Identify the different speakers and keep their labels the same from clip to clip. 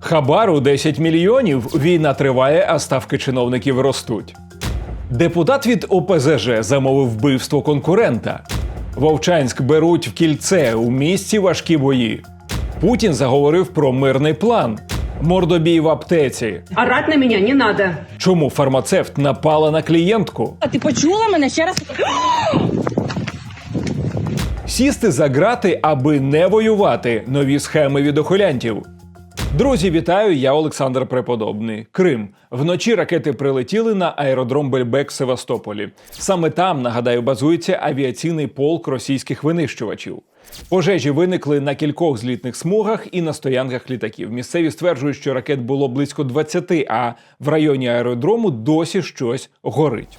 Speaker 1: Хабар у 10 мільйонів. Війна триває, а ставки чиновників ростуть. Депутат від ОПЗЖ замовив вбивство конкурента. Вовчанськ беруть в кільце у місті важкі бої. Путін заговорив про мирний план. Мордобій в аптеці.
Speaker 2: Орать на меня не надо.
Speaker 1: Чому фармацевт напала на клієнтку?
Speaker 3: А ти почула мене ще раз?
Speaker 1: Сісти за грати, аби не воювати. Нові схеми від охолянтів. Друзі, вітаю! Я Олександр Преподобний. Крим. Вночі ракети прилетіли на аеродром Бельбек в Севастополі. Саме там, нагадаю, базується авіаційний полк російських винищувачів. Пожежі виникли на кількох злітних смугах і на стоянках літаків. Місцеві стверджують, що ракет було близько 20, а в районі аеродрому досі щось горить.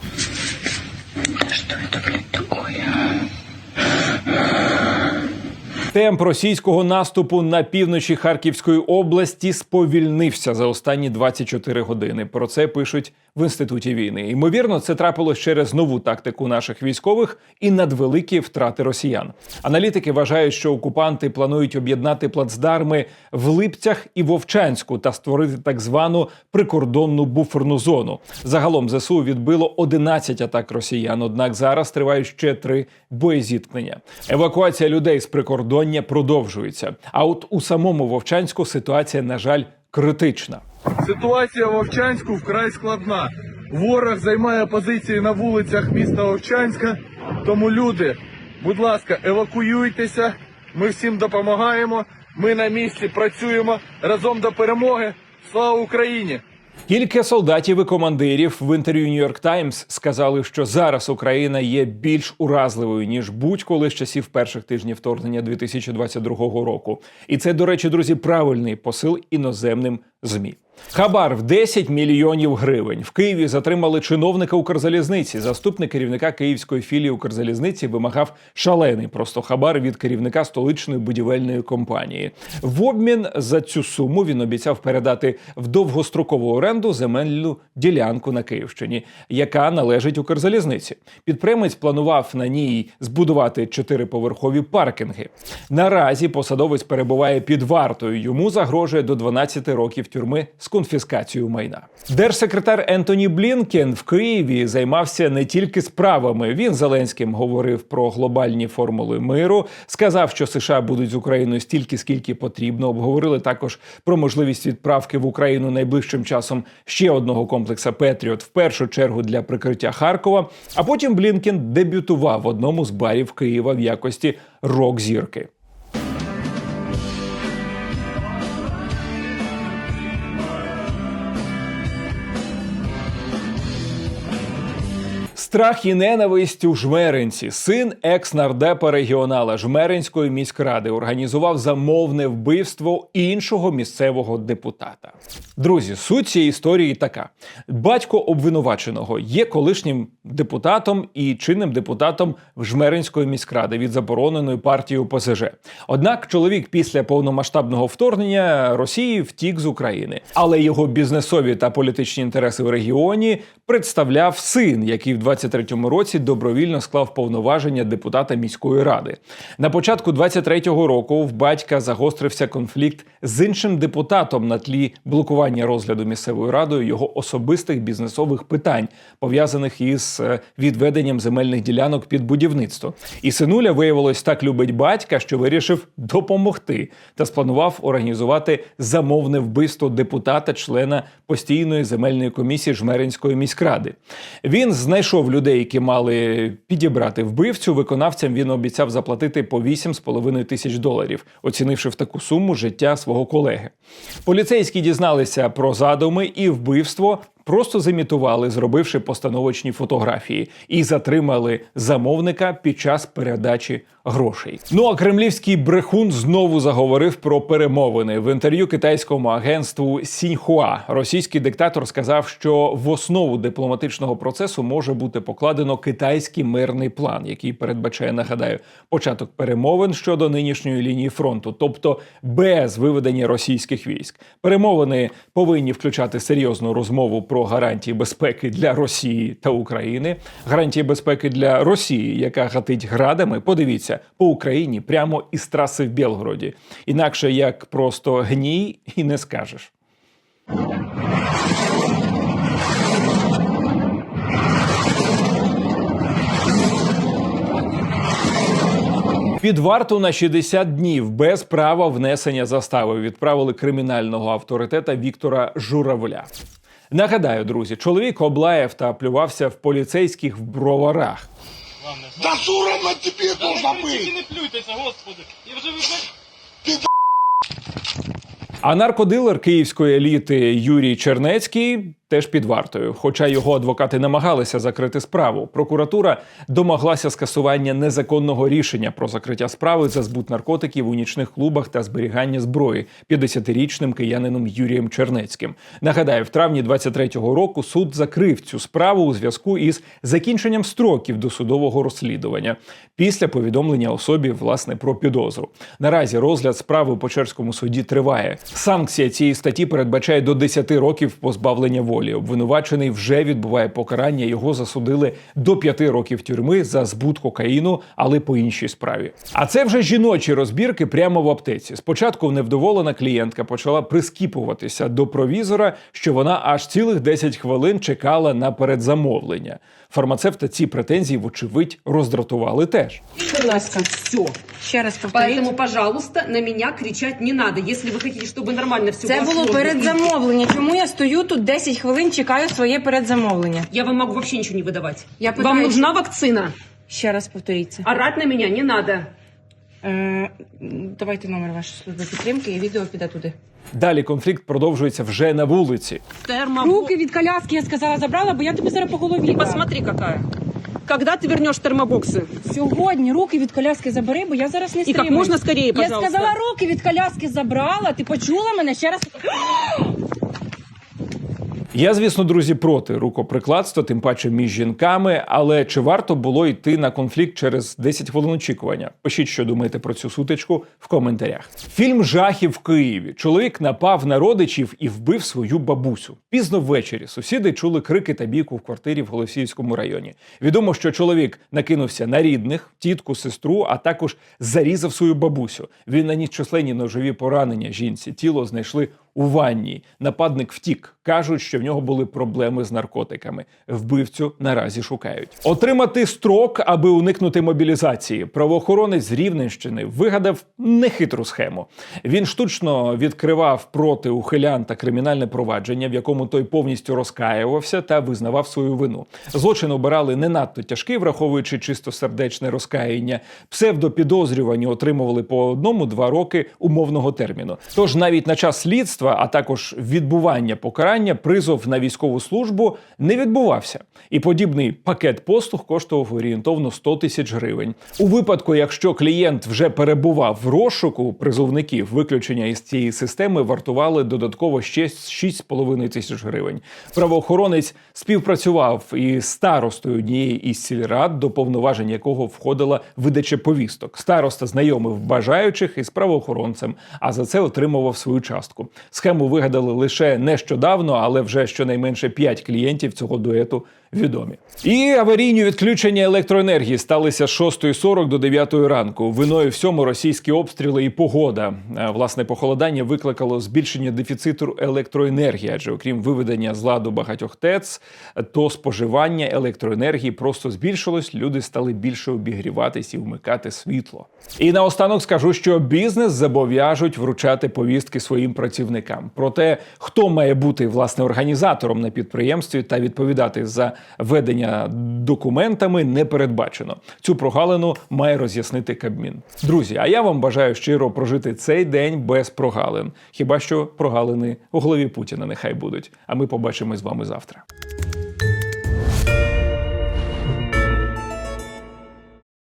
Speaker 1: Темп російського наступу на півночі Харківської області сповільнився за останні 24 години. Про це пишуть в інституті війни. Ймовірно, це трапилось через нову тактику наших військових і надвеликі втрати росіян. Аналітики вважають, що окупанти планують об'єднати плацдарми в Липцях і Вовчанську та створити так звану прикордонну буферну зону. Загалом ЗСУ відбило 11 атак росіян. Однак зараз тривають ще три боєзіткнення. Евакуація людей з прикордоння продовжується. А от у самому Вовчанську ситуація, на жаль, критична.
Speaker 4: Ситуація в Овчанську вкрай складна. Ворог займає позиції на вулицях міста Овчанська. Тому люди, будь ласка, евакуюйтеся. Ми всім допомагаємо. Ми на місці працюємо разом до перемоги. Слава Україні!
Speaker 1: Кілька солдатів і командирів в інтерв'ю Нью-Йорк Таймс сказали, що зараз Україна є більш уразливою ніж будь-коли з часів перших тижнів вторгнення 2022 року. І це, до речі, друзі, правильний посил іноземним змі. Хабар в 10 мільйонів гривень в Києві затримали чиновника Укрзалізниці. Заступник керівника київської філії Укрзалізниці вимагав шалений просто хабар від керівника столичної будівельної компанії. В обмін за цю суму він обіцяв передати в довгострокову оренду земельну ділянку на Київщині, яка належить Укрзалізниці. Підприємець планував на ній збудувати чотириповерхові паркінги. Наразі посадовець перебуває під вартою. Йому загрожує до 12 років тюрми конфіскацією майна. Держсекретар Ентоні Блінкен в Києві займався не тільки справами. Він Зеленським говорив про глобальні формули миру, сказав, що США будуть з Україною стільки, скільки потрібно. Обговорили також про можливість відправки в Україну найближчим часом ще одного комплекса Петріот, в першу чергу для прикриття Харкова. А потім Блінкен дебютував в одному з барів Києва в якості рок-зірки. Страх і ненависть у Жмеринці. Син екс-нардепа регіонала Жмеринської міськради організував замовне вбивство іншого місцевого депутата. Друзі, суть цієї історії така: батько обвинуваченого є колишнім депутатом і чинним депутатом Жмеринської міськради від забороненої партії ОПЗЖ. Однак чоловік після повномасштабного вторгнення Росії втік з України, але його бізнесові та політичні інтереси в регіоні представляв син, який в 23-му році добровільно склав повноваження депутата міської ради. На початку 23-го року в батька загострився конфлікт з іншим депутатом на тлі блокування розгляду місцевою радою його особистих бізнесових питань, пов'язаних із е, відведенням земельних ділянок під будівництво. І синуля виявилось так любить батька, що вирішив допомогти та спланував організувати замовне вбивство депутата, члена постійної земельної комісії Жмеринської міськради. Він знайшов людей, які мали підібрати вбивцю. Виконавцям він обіцяв заплатити по 8,5 тисяч доларів, оцінивши в таку суму життя свого колеги. Поліцейські дізналися про задуми і вбивство. Просто замітували, зробивши постановочні фотографії, і затримали замовника під час передачі грошей. Ну а кремлівський брехун знову заговорив про перемовини в інтерв'ю китайському агентству Сіньхуа. Російський диктатор сказав, що в основу дипломатичного процесу може бути покладено китайський мирний план, який передбачає, нагадаю, початок перемовин щодо нинішньої лінії фронту, тобто без виведення російських військ. Перемовини повинні включати серйозну розмову про гарантії безпеки для Росії та України, гарантії безпеки для Росії, яка гатить градами. Подивіться, по Україні прямо із траси в Білгороді. Інакше як просто гній і не скажеш. Під варту на 60 днів без права внесення застави відправили кримінального авторитета Віктора Журавля. Нагадаю, друзі, чоловік облаєв та плювався в поліцейських в броварах.
Speaker 2: Да суром на тебе должна
Speaker 3: Тільки
Speaker 2: быть!
Speaker 3: не плюйтеся, господи. І вже ви
Speaker 1: А наркодилер київської еліти Юрій Чернецький теж під вартою. Хоча його адвокати намагалися закрити справу. Прокуратура домоглася скасування незаконного рішення про закриття справи за збут наркотиків у нічних клубах та зберігання зброї 50-річним киянином Юрієм Чернецьким. Нагадаю, в травні 23-го року суд закрив цю справу у зв'язку із закінченням строків досудового розслідування після повідомлення особі власне про підозру. Наразі розгляд справи у Печерському суді триває. Санкція цієї статті передбачає до 10 років позбавлення волі Обвинувачений вже відбуває покарання. Його засудили до 5 років тюрми за збут кокаїну, але по іншій справі. А це вже жіночі розбірки прямо в аптеці. Спочатку невдоволена клієнтка почала прискіпуватися до провізора, що вона аж цілих 10 хвилин чекала на передзамовлення. Фармацевта ці претензії, вочевидь, роздратували теж.
Speaker 5: Будь ласка, все.
Speaker 6: Ще раз повторіть.
Speaker 5: Поэтому, пожалуйста, на меня кричать не надо, если вы хотите, чтобы нормально все
Speaker 6: Це було передзамовлення. Чому я стою тут 10 хвилин, чекаю своє передзамовлення?
Speaker 5: Я вам могу вообще ничего не выдавать.
Speaker 6: Я
Speaker 5: Вам
Speaker 6: питаю,
Speaker 5: нужна вакцина?
Speaker 6: Ще раз повторіться.
Speaker 5: Орать на меня не надо.
Speaker 6: Е, давайте номер вашої служби підтримки і відео піде туди.
Speaker 1: Далі конфлікт продовжується вже на вулиці.
Speaker 5: Термо...
Speaker 6: Руки від коляски, я сказала, забрала, бо я тобі зараз по голові. дам.
Speaker 5: Посмотри какая. Когда ты вернешь термобоксы?
Speaker 6: Сьогодні руки від коляски забери, бо я зараз не
Speaker 5: И как
Speaker 6: стримуюсь.
Speaker 5: можно скорее,
Speaker 6: Я
Speaker 5: пожалуйста.
Speaker 6: сказала, руки від коляски забрала. Ти почула мене? Ще раз
Speaker 1: Я, звісно, друзі, проти рукоприкладства, тим паче між жінками. Але чи варто було йти на конфлікт через 10 хвилин очікування? Пишіть, що думаєте про цю сутичку в коментарях. Фільм жахів в Києві. Чоловік напав на родичів і вбив свою бабусю. Пізно ввечері сусіди чули крики та бійку в квартирі в Голосіївському районі. Відомо, що чоловік накинувся на рідних, тітку, сестру, а також зарізав свою бабусю. Він наніс численні ножові поранення жінці. Тіло знайшли у ванні. Нападник втік. Кажуть, що в нього були проблеми з наркотиками. Вбивцю наразі шукають. Отримати строк, аби уникнути мобілізації. Правоохоронець з Рівненщини вигадав нехитру схему. Він штучно відкривав проти ухилян та кримінальне провадження, в якому той повністю розкаювався та визнавав свою вину. Злочин обирали не надто тяжкий, враховуючи чистосердечне розкаяння. Псевдопідозрювані отримували по одному-два роки умовного терміну. Тож навіть на час слідства, а також відбування покарання, призов на військову службу не відбувався. І подібний пакет послуг коштував орієнтовно 100 тисяч гривень. У випадку, якщо клієнт вже перебував в розшуку призовників, виключення із цієї системи вартували додатково ще 6,5 тисяч гривень. Правоохоронець співпрацював із старостою однієї із сільрад, до повноважень якого входила видача повісток. Староста знайомив бажаючих із правоохоронцем, а за це отримував свою частку. Схему вигадали лише нещодавно, але вже щонайменше 5 клієнтів цього дуету відомі. І аварійні відключення електроенергії сталися з 6.40 до 9 ранку. Виною всьому російські обстріли і погода. Е, Власне, похолодання викликало збільшення дефіциту електроенергії, адже окрім виведення з ладу багатьох ТЕЦ, то споживання електроенергії просто збільшилось. Люди стали більше обігріватись і вмикати світло. І наостанок скажу, що бізнес зобов'яжуть вручати повістки своїм працівникам. Про те, хто має бути власне організатором на підприємстві та відповідати за ведення документами, не передбачено. Цю прогалину має роз'яснити Кабмін. Друзі, а я вам бажаю щиро прожити цей день без прогалин. Хіба що прогалини у голові Путіна нехай будуть. А ми побачимось з вами завтра.